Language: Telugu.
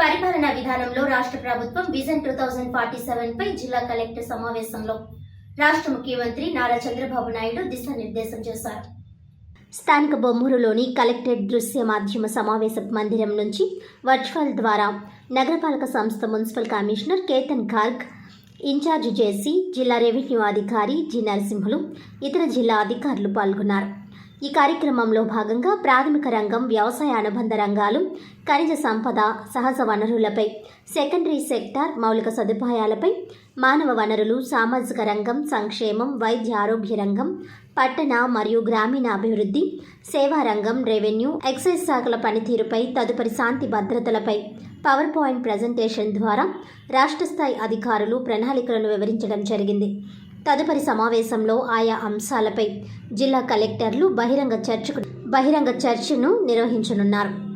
పరిపాలనా విధానంలో రాష్ట్ర ప్రభుత్వం vision two thousand forty seven పై జిల్లా కలెక్టర్ సమావేశంలో రాష్ట్ర ముఖ్యమంత్రి నారా చంద్రబాబు నాయుడు దిశానిర్దేశం చేశారు. స్థానిక బొమ్మూరులోని కలెక్టరేట్ దృశ్య మాధ్యమ సమావేశ మందిరం నుంచి వర్చువల్ ద్వారా నగరపాలక సంస్థ municipal commissioner Ketan Garg in-charge JC జిల్లా రెవెన్యూ అధికారి జి నరసింహులు ఇతర జిల్లా అధికారులు పాల్గొన్నారు. ఈ కార్యక్రమంలో భాగంగా ప్రాథమిక రంగం వ్యవసాయ అనుబంధ రంగాలు ఖనిజ సంపద సహజ వనరులపై సెకండరీ సెక్టార్ మౌలిక సదుపాయాలపై మానవ వనరులు సామాజిక రంగం సంక్షేమం వైద్య ఆరోగ్య రంగం పట్టణ మరియు గ్రామీణ అభివృద్ధి సేవా రంగం రెవెన్యూ ఎక్సైజ్ శాఖల పనితీరుపై తదుపరి శాంతి భద్రతలపై పవర్ పాయింట్ ప్రజెంటేషన్ ద్వారా రాష్ట్ర స్థాయి అధికారులు ప్రణాళికలను వివరించడం జరిగింది. తదుపరి సమావేశంలో ఆయా అంశాలపై జిల్లా కలెక్టర్లు బహిరంగ చర్చకు బహిరంగ చర్చను నిర్వహించనున్నారు.